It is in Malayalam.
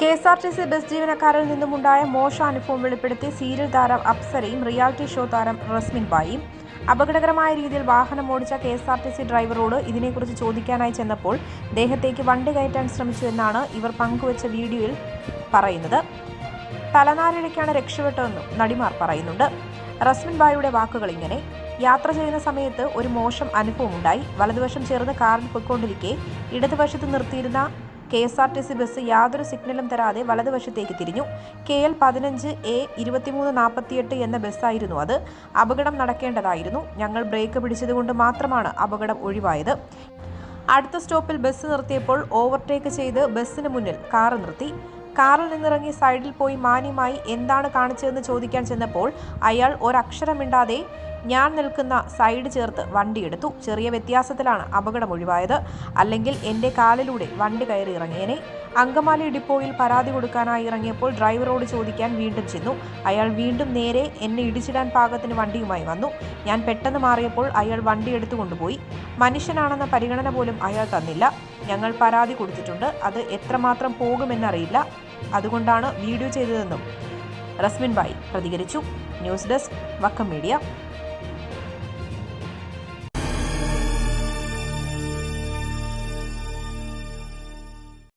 K S R T C bus ജീവനക്കാരിൽ നിന്നുമുണ്ടായ മോശ അനുഭവം വെളിപ്പെടുത്തി സീരിയൽ താരം അപ്സരയും റിയാലിറ്റി ഷോ താരം റസ്മിൻ ബായിയും. അപകടകരമായ രീതിയിൽ വാഹനം ഓടിച്ച K S R T C ഡ്രൈവറോട് ഇതിനെക്കുറിച്ച് ചോദിക്കാനായി ചെന്നപ്പോൾ ദേഹത്തേക്ക് വണ്ടി കയറ്റാൻ ശ്രമിച്ചു എന്നാണ് ഇവർ പങ്കുവച്ച വീഡിയോയിൽ പറയുന്നത്. തലനാരിഴയ്ക്കാണ് രക്ഷപ്പെട്ടതെന്നും നടിമാർ പറയുന്നുണ്ട്. റസ്മിൻ ബായിയുടെ വാക്കുകൾ ഇങ്ങനെ യാത്ര ചെയ്യുന്ന സമയത്ത് ഒരു മോശം അനുഭവം ഉണ്ടായി വലതുവശം ചേർന്ന് കാറിൽ പൊയ്ക്കൊണ്ടിരിക്കെ. ഇടതുവശത്ത് നിർത്തിയിരുന്ന K S R T C bus യാതൊരു സിഗ്നലും തരാതെ വലതുവശത്തേക്ക് തിരിഞ്ഞു. കെ എൽ പതിനഞ്ച് എ ഇരുപത്തിമൂന്ന് നാൽപ്പത്തിയെട്ട് എന്ന ബസ്സായിരുന്നു അത്. അപകടം നടക്കേണ്ടതായിരുന്നു. ഞങ്ങൾ ബ്രേക്ക് പിടിച്ചതുകൊണ്ട് മാത്രമാണ് അപകടം ഒഴിവായത്. അടുത്ത സ്റ്റോപ്പിൽ ബസ് നിർത്തിയപ്പോൾ ഓവർടേക്ക് ചെയ്ത് ബസ്സിന് മുന്നിൽ കാറ് നിർത്തി. കാറിൽ നിന്നിറങ്ങി സൈഡിൽ പോയി മാന്യമായി എന്താണ് കാണിച്ചതെന്ന് ചോദിക്കാൻ ചെന്നപ്പോൾ അയാൾ ഒരക്ഷരമിണ്ടാതെ ഞാൻ നിൽക്കുന്ന സൈഡ് ചേർത്ത് വണ്ടിയെടുത്തു ചെറിയ വ്യത്യാസത്തിലാണ് അപകടം ഒഴിവായത്. അല്ലെങ്കിൽ എന്റെ കാലിലൂടെ വണ്ടി കയറി ഇറങ്ങിയനെ. അങ്കമാലി ഡിപ്പോയിൽ പരാതി കൊടുക്കാനായി ഇറങ്ങിയപ്പോൾ ഡ്രൈവറോട് ചോദിക്കാൻ വീണ്ടും ചെന്നു. അയാൾ വീണ്ടും നേരെ എന്നെ ഇടിച്ചിടാൻ പാകത്തിന് വണ്ടിയുമായി വന്നു. ഞാൻ പെട്ടെന്ന് മാറിയപ്പോൾ അയാൾ വണ്ടി എടുത്തു കൊണ്ടുപോയി. മനുഷ്യനാണെന്ന പരിഗണന പോലും അയാൾ തന്നില്ല. ഞങ്ങൾ പരാതി കൊടുത്തിട്ടുണ്ട്. അത് എത്രമാത്രം പോകുമെന്നറിയില്ല. അതുകൊണ്ടാണ് വീഡിയോ ചെയ്തതെന്നും റസ്മിൻ ബായി പ്രതികരിച്ചു. News desk Vakkom media.